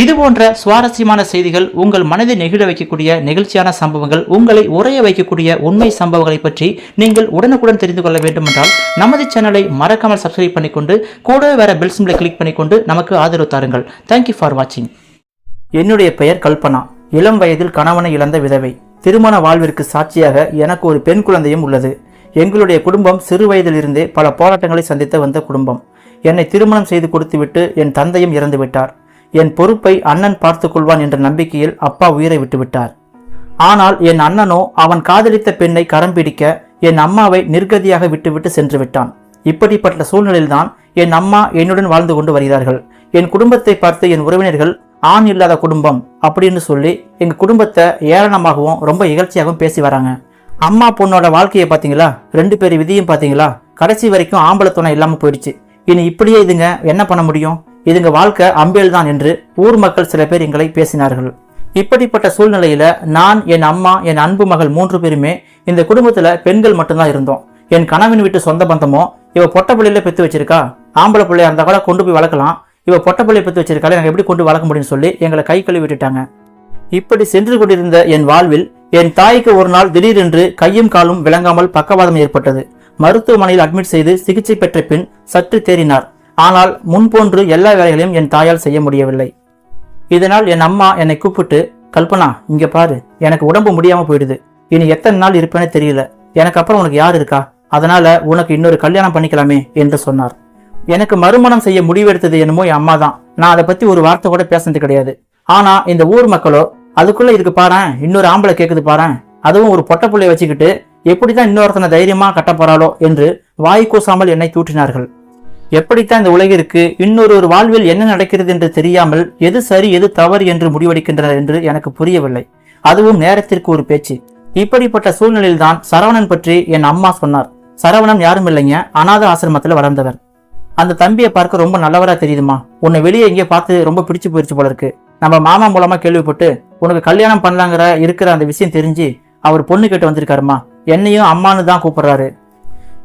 இது போன்ற சுவாரஸ்யமான செய்திகள் உங்கள் மனதை நெகிழ வைக்கக்கூடிய நெகிழ்ச்சியான சம்பவங்கள் உங்களை உரைய வைக்கக்கூடிய உண்மை சம்பவங்களை பற்றி நீங்கள் உடனுக்குடன் தெரிந்து கொள்ள வேண்டுமென்றால் நமது சேனலை மறக்காமல் சப்ஸ்கிரைப் பண்ணிக்கொண்டு கூட வேற பெல் சிம்பிளை கிளிக் பண்ணிக்கொண்டு நமக்கு ஆதரவு தாருங்கள். தேங்க்யூ ஃபார் வாட்சிங் என்னுடைய பெயர் கல்பனா. இளம் வயதில் கணவனை இழந்த விதவை. திருமண வாழ்விற்கு சாட்சியாக எனக்கு ஒரு பெண் குழந்தையும் உள்ளது. எங்களுடைய குடும்பம் சிறு வயதிலிருந்தே பல போராட்டங்களை சந்தித்து வந்த குடும்பம். என்னை திருமணம் செய்து கொடுத்துவிட்டு என் தந்தையும் இறந்துவிட்டார். என் பொறுப்பை அண்ணன் பார்த்துக்கொள்வான் என்ற நம்பிக்கையில் அப்பா உயிரை விட்டுவிட்டார். ஆனால் என் அண்ணனோ அவன் காதலித்த பெண்ணை கரம் பிடிக்க என் அம்மாவை நிர்கதியாக விட்டுவிட்டு சென்று விட்டான் இப்படிப்பட்ட சூழ்நிலையில்தான் என் அம்மா என்னுடன் வாழ்ந்து கொண்டு வருகிறார்கள். என் குடும்பத்தை பார்த்து என் உறவினர்கள் ஆண் இல்லாத குடும்பம் அப்படின்னு சொல்லி எங்க குடும்பத்தை ஏளனமாகவும் ரொம்ப இகழ்ச்சியாகவும் பேசி வராங்க. அம்மா பொண்ணோட வாழ்க்கையை பார்த்தீங்களா? ரெண்டு பேர் விதியும் பார்த்தீங்களா? கடைசி வரைக்கும் ஆம்பளை துணை இல்லாமல் போயிடுச்சு. இனி இப்படியே இதுங்க என்ன பண்ண முடியும்? இதுங்க வாழ்க்கை அம்பேல் தான் என்று ஊர் மக்கள் சில பேர் எங்களை பேசினார்கள். இப்படிப்பட்ட சூழ்நிலையில நான் என் அம்மா என் அன்பு மகள் மூன்று பேருமே இந்த குடும்பத்துல பெண்கள் மட்டும்தான் இருந்தோம். என் கணவன் வீட்டு சொந்த பந்தமோ இவ பொட்ட பிள்ளையில பெத்து வச்சிருக்கா? ஆம்பளை பிள்ளையா இருந்தா கூட கொண்டு போய் வளர்க்கலாம். இவ பொட்ட பிள்ளைய பெத்து வச்சிருக்காளே நாங்கள் எப்படி கொண்டு வளர்க்க முடியும்னு சொல்லி எங்களை கை கழுவி விட்டுட்டாங்க. இப்படி சென்று கொண்டிருந்த என் வாழ்வில் என் தாய்க்கு ஒரு நாள் திடீரென்று கையும் காலும் விளங்காமல் பக்கவாதம் ஏற்பட்டது. மருத்துவமனையில் அட்மிட் செய்து சிகிச்சை பெற்ற பின் சற்று தேறினார். ஆனால் முன்போன்று எல்லா வேலைகளையும் என் தாயால் செய்ய முடியவில்லை. இதனால் என் அம்மா என்னை கூப்பிட்டு கல்பனா இங்க பாரு எனக்கு உடம்பு முடியாம போயிடுது. இனி எத்தனை நாள் இருப்பேனே தெரியல. எனக்கு அப்புறம் உனக்கு யார் இருக்கா? அதனால உனக்கு இன்னொரு கல்யாணம் பண்ணிக்கலாமே என்று சொன்னார். எனக்கு மறுமணம் செய்ய முடிவெடுத்தது என்னமோ என் அம்மா தான். நான் அதை பத்தி ஒரு வார்த்தை கூட பேசுனது கிடையாது. ஆனா இந்த ஊர் மக்களோ அதுக்குள்ள இதுக்கு பாரு இன்னொரு ஆம்பளை கேக்குது பாரு அதுவும் ஒரு பொட்ட வச்சுக்கிட்டு எப்படிதான் இன்னொருத்தனை தைரியமா கட்ட போறாளோ என்று வாய் கூசாமல் என்னை தூற்றினார்கள். எப்படித்தான் இந்த உலகிற்கு இன்னொரு ஒரு வாழ்வில் என்ன நடக்கிறது என்று தெரியாமல் எது சரி எது தவறு என்று முடிவெடுக்கின்றனர் என்று எனக்கு புரியவில்லை. அதுவும் நேரத்திற்கு ஒரு பேச்சு. இப்படிப்பட்ட சூழ்நிலையில்தான் சரவணன் பற்றி என் அம்மா சொன்னார். சரவணன் யாரும் இல்லைங்க அநாத ஆசிரமத்தில் வளர்ந்தவர். அந்த தம்பியை பார்க்க ரொம்ப நல்லவரா தெரியுதுமா? உன்னை வெளியே எங்கேயோ பார்த்து ரொம்ப பிடிச்சு போயிடுச்சு போல இருக்கு. நம்ம மாமா மூலமா கேள்விப்பட்டு உனக்கு கல்யாணம் பண்ணலாங்கிற இருக்கிற அந்த விஷயம் தெரிஞ்சு அவர் பொண்ணு கேட்டு வந்திருக்காருமா? என்னையும் அம்மான்னு தான் கூப்பிடுறாரு.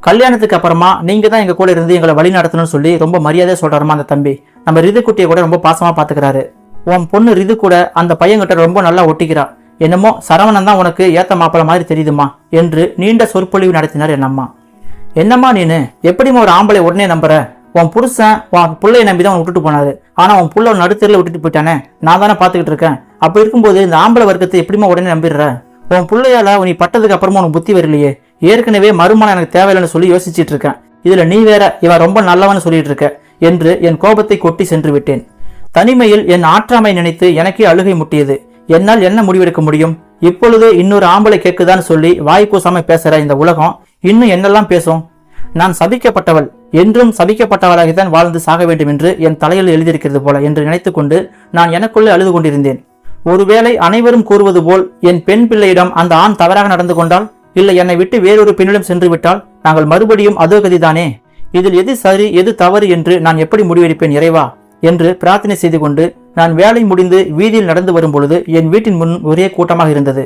கல்யாணத்துக்கு அப்புறமா நீங்க தான் எங்க கூட இருந்து எங்களை வழி நடத்தணும்னு சொல்லி ரொம்ப மரியாதை சொல்றாருமா அந்த தம்பி. நம்ம ரிது குட்டியை கூட ரொம்ப பாசமா பாத்துக்கிறாரு. உன் பொண்ணு ரிது கூட அந்த பையன்கிட்ட ரொம்ப நல்லா ஒட்டிக்கிறா. என்னமோ சரவணன் தான் உனக்கு ஏத்த மாப்பிள்ள மாதிரி தெரியுதுமா என்று நீண்ட சொற்பொழிவு நடத்தினார் என் அம்மா. என்னம்மா நீனு? எப்படிம்மா ஒரு ஆம்பளை உடனே நம்புற? உன் புருஷன் உன் பிள்ளைய நம்பி தான் விட்டுட்டு போனாரு. ஆனா உன் புள்ள நடுத்தரில் விட்டுட்டு போயிட்டானே? நான் தானே பாத்துக்கிட்டு இருக்கேன். அப்படி இருக்கும்போது இந்த ஆம்பளை வர்க்கத்தை எப்படிம்மா உடனே நம்பிடுற? உன் பிள்ளையால நீ பட்டதுக்கு அப்புறமா உனக்கு புத்தி வரலையே. ஏற்கனவே மறுமணம் எனக்கு தேவையில்லைன்னு சொல்லி யோசிச்சுட்டு இருக்கேன் இதுல நீ வேற இவன் ரொம்ப நல்லவன்னு சொல்லிட்டு இருக்க என்று என் கோபத்தை கொட்டி சென்று விட்டேன். தனிமையில் என் ஆற்றாமை நினைத்து எனக்கே அழுகை முட்டியது. என்னால் என்ன முடிவெடுக்க முடியும்? இப்பொழுது இன்னொரு ஆம்பளை கேட்குதான்னு சொல்லி வாய் கூசாம பேசுற இந்த உலகம் இன்னும் என்னெல்லாம் பேசும்? நான் சபிக்கப்பட்டவள் என்றும் சபிக்கப்பட்டவளாகத்தான் வாழ்ந்து சாக வேண்டும் என்று என் தலையில் எழுதியிருக்கிறது போல என்று நினைத்துக்கொண்டு நான் எனக்குள்ளே அழுது கொண்டிருந்தேன். ஒருவேளை அனைவரும் கூறுவது போல் என் பெண் பிள்ளையிடம் அந்த ஆண் தவறாக நடந்து கொண்டால்? இல்லை என்னை விட்டு வேறொரு பெண்ணிடம் சென்று விட்டால் நாங்கள் மறுபடியும் அதோ கதிதானே இதில் எது சரி எது தவறு என்று நான் எப்படி முடிவெடுப்பேன் இறைவா? என்று பிரார்த்தனை செய்து கொண்டு நான் வேலை முடிந்து வீதியில் நடந்து வரும் பொழுது என் வீட்டின் முன் ஒரே கூட்டமாக இருந்தது.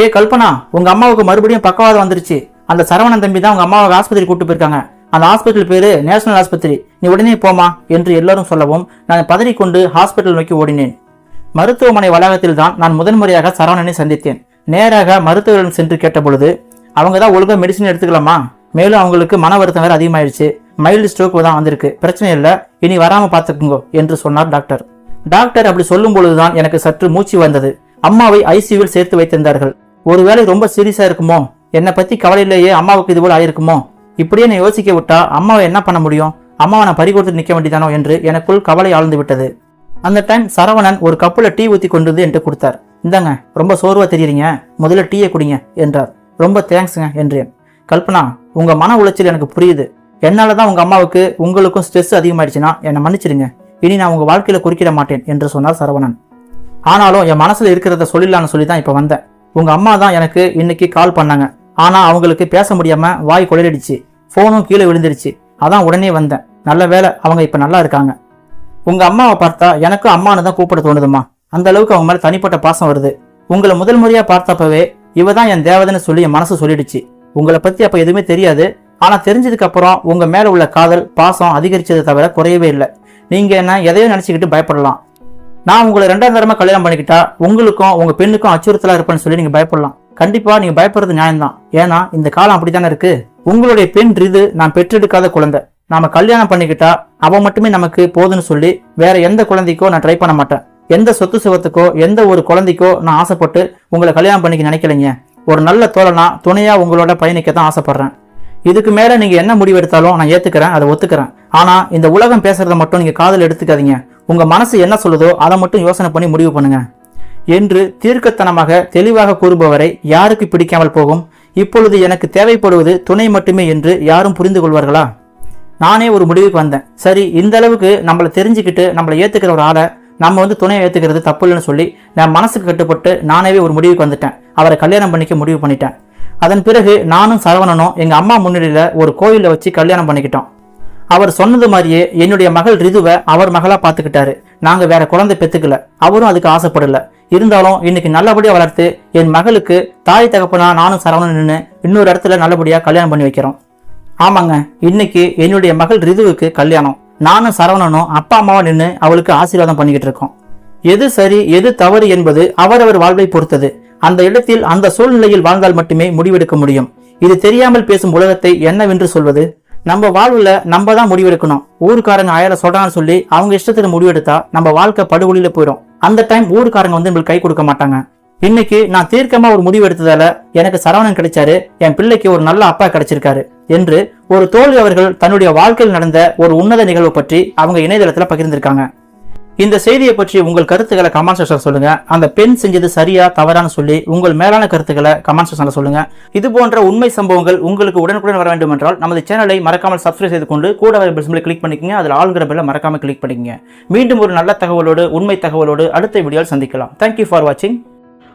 ஏ கல்பனா உங்க அம்மாவுக்கு மறுபடியும் பக்கவாதம் வந்துருச்சு. அந்த சரவணன் தம்பி தான் உங்க அம்மாவுக்கு ஆஸ்பத்திரி கூட்டு போயிருக்காங்க. அந்த ஹாஸ்பிட்டல் பேரு நேஷனல் ஆஸ்பத்திரி. நீ உடனே போமா என்று எல்லாரும் சொல்லவும் நான் பதறிக்கொண்டு ஹாஸ்பிட்டல் நோக்கி ஓடினேன். மருத்துவமனை வளாகத்தில் தான் நான் முதன்முறையாக சரவணனை சந்தித்தேன். நேராக மருத்துவரிடம் சென்று கேட்டபொழுது அவங்க தான் ஒழுங்காக மெடிசன் எடுத்துக்கலாமா? மேலும் அவங்களுக்கு மன வருத்தம் வேறு அதிகமாயிருச்சு. மைல்டு ஸ்ட்ரோக் தான் வந்திருக்கு. பிரச்சனை இல்லை. இனி வராமல் பார்த்துக்குங்கோ என்று சொன்னார் டாக்டர் டாக்டர் அப்படி சொல்லும் பொழுதுதான் எனக்கு சற்று மூச்சு வந்தது. அம்மாவை ஐசியூவில் சேர்த்து வைத்திருந்தார்கள். ஒருவேளை ரொம்ப சீரியஸாக இருக்குமோ? என்னை பற்றி கவலையிலேயே அம்மாவுக்கு இது போல ஆயிருக்குமோ? இப்படியே நான் யோசிக்க விட்டா அம்மாவை என்ன பண்ண முடியும்? அம்மாவை நான் பறிகொடுத்து நிற்க வேண்டியதானோ? என்று எனக்குள் கவலை ஆழ்ந்து விட்டது. அந்த டைம் சரவணன் ஒரு கப்பில் டீ ஊற்றி கொண்டு வந்து கொடுத்தார். இந்தாங்க ரொம்ப சோர்வாக தெரியுறீங்க. முதல்ல டீயை குடிங்க என்றார். ரொம்ப தேங்க்ஸுங்க என்றேன். கல்பனா உங்கள் மன உளைச்சல் எனக்கு புரியுது. என்னால் தான் உங்கள் அம்மாவுக்கு உங்களுக்கும் ஸ்ட்ரெஸ் அதிகமாயிடுச்சுன்னா என்னை மன்னிச்சிடுங்க. இனி நான் உங்கள் வாழ்க்கையில் குறுக்கிட மாட்டேன் என்று சொன்னார் சரவணன். ஆனாலும் என் மனசில் இருக்கிறத சொல்லிடலான்னு சொல்லி தான் இப்போ வந்தேன். உங்கள் அம்மா தான் எனக்கு இன்னைக்கு கால் பண்ணாங்க. ஆனால் அவங்களுக்கு பேச முடியாமல் வாய் குளறிடுச்சு ஃபோனும் கீழே விழுந்துருச்சு. அதான் உடனே வந்தேன். நல்ல வேளை அவங்க இப்போ நல்லா இருக்காங்க. உங்கள் அம்மாவை பார்த்தா எனக்கும் அம்மானு தான் கூப்பிட தோணுதுமா அந்த அளவுக்கு அவங்க மேல தனிப்பட்ட பாசம் வருது. உங்களை முதல் முறையா பார்த்தப்பவே இவ தான் என் தேவதைன்னு சொல்லி என் மனசு சொல்லிடுச்சு. உங்களை பத்தி அப்ப எதுவுமே தெரியாது. ஆனா தெரிஞ்சதுக்கு அப்புறம் உங்க மேல உள்ள காதல் பாசம் அதிகரிச்சதை தவிர குறையவே இல்லை. நீங்க என்ன எதையோ நினைச்சுக்கிட்டு பயப்படலாம். நான் உங்களை ரெண்டாம் தரமா கல்யாணம் பண்ணிக்கிட்டா உங்களுக்கும் உங்க பெண்ணுக்கும் அச்சுறுத்தலா இருப்பேன்னு சொல்லி நீங்க பயப்படலாம். கண்டிப்பா நீங்க பயப்படுறது நியாயம்தான். ஏன்னா இந்த காலம் அப்படித்தானே இருக்கு? உங்களுடைய பெண் ரிது நான் பெற்றெடுக்காத குழந்தை. நாம கல்யாணம் பண்ணிக்கிட்டா அவ மட்டுமே நமக்கு போதுன்னு சொல்லி வேற எந்த குழந்தைக்கோ நான் ட்ரை பண்ண மாட்டேன். எந்த சொத்து சுகத்துக்கோ எந்த ஒரு குழந்தைக்கோ நான் ஆசைப்பட்டு உங்களை கல்யாணம் பண்ணிக்க நினைக்கலைங்க. ஒரு நல்ல தோழனா துணையாக உங்களோட பயணிக்க தான் ஆசைப்பட்றேன். இதுக்கு மேலே நீங்கள் என்ன முடிவு எடுத்தாலும் நான் ஏற்றுக்கிறேன் அதை ஒத்துக்கிறேன். ஆனால் இந்த உலகம் பேசுறதை மட்டும் நீங்கள் காதல் எடுத்துக்காதீங்க. உங்கள் மனசு என்ன சொல்லுதோ அதை மட்டும் யோசனை பண்ணி முடிவு பண்ணுங்க. என்று தீர்க்கத்தனமாக தெளிவாக கூறுபவரை யாருக்கு பிடிக்காமல் போகும்? இப்பொழுது எனக்கு தேவைப்படுவது துணை மட்டுமே என்று யாரும் புரிந்து கொள்வார்களா? நானே ஒரு முடிவுக்கு வந்தேன். சரி இந்த அளவுக்கு நம்மளை தெரிஞ்சுக்கிட்டு நம்மளை ஏற்றுக்கிற ஒரு ஆளை நம்ம வந்து துணையை ஏற்றுக்கிறது தப்பு இல்லைன்னு சொல்லி நான் மனசுக்கு கட்டுப்பட்டு நானேவே ஒரு முடிவுக்கு வந்துட்டேன். அவரை கல்யாணம் பண்ணிக்க முடிவு பண்ணிட்டேன். அதன் பிறகு நானும் சரவணனும் எங்கள் அம்மா முன்னிலையில் ஒரு கோயிலில் வச்சு கல்யாணம் பண்ணிக்கிட்டோம். அவர் சொன்னது மாதிரியே என்னுடைய மகள் ரிதுவை அவர் மகளாக பார்த்துக்கிட்டாரு. நாங்கள் வேற குழந்தை பெற்றுக்கல அவரும் அதுக்கு ஆசைப்படல. இருந்தாலும் இன்னைக்கு நல்லபடியாக வளர்த்து என் மகளுக்கு தாய் தகப்பனா நானும் சரவணன் நின்று இன்னொரு இடத்துல நல்லபடியாக கல்யாணம் பண்ணி வைக்கிறோம். ஆமாங்க இன்னைக்கு என்னுடைய மகள் ரிதுவுக்கு கல்யாணம். நானும் சரவணனும் அப்பா அம்மாவை நின்று அவளுக்கு ஆசீர்வாதம் பண்ணிக்கிட்டு இருக்கோம். எது சரி எது தவறு என்பது அவரவர் வாழ்வை பொறுத்தது. அந்த இடத்தில் அந்த சூழ்நிலையில் வாழ்ந்தால் மட்டுமே முடிவெடுக்க முடியும். இது தெரியாமல் பேசும் உலகத்தை என்னவென்று சொல்வது? நம்ம வாழ்வுல நம்ம தான் முடிவெடுக்கணும். ஊருக்காரங்க ஆயிரம் சொல்றான்னு சொல்லி அவங்க இஷ்டத்துக்கு முடிவெடுத்தா நம்ம வாழ்க்கை படுகொலியில போயிடும் அந்த டைம் ஊருக்காரங்க வந்து நம்மளுக்கு கை கொடுக்க மாட்டாங்க. இன்னைக்கு நான் தீர்க்கமா ஒரு முடிவு எடுத்ததால எனக்கு சரவணன் கிடைச்சாரு என் பிள்ளைக்கு ஒரு நல்ல அப்பா கிடைச்சிருக்காரு என்று ஒரு தோல்வி அவர்கள் தன்னுடைய வாழ்க்கையில் நடந்த ஒரு உன்னத நிகழ்வு பற்றி அவங்க இணையதளத்துல பகிர்ந்திருக்காங்க. இந்த செய்தியை பற்றி உங்கள் கருத்துக்களை கமெண்ட் செக்ஷன் சொல்லுங்க. அந்த பெண் செஞ்சது சரியா தவறான்னு சொல்லி உங்கள் மேலான கருத்துக்களை கமெண்ட் செக்ஷன்ல சொல்லுங்க. இது போன்ற உண்மை சம்பவங்கள் உங்களுக்கு உடனுக்குடன் வர வேண்டும் என்றால் நமது சேனலை மறக்காமல் சப்ஸ்கிரைப் செய்து கொண்டு கூட வர பெல் கிளிக் பண்ணிக்கங்க. அதில் ஆளுங்கிற பெல்ல மறக்காம கிளிக் பண்ணிக்கங்க. மீண்டும் ஒரு நல்ல தகவலோடு உண்மை தகவலோடு அடுத்த வீடியோவில் சந்திக்கலாம். தேங்க்யூ ஃபார் வாட்சிங்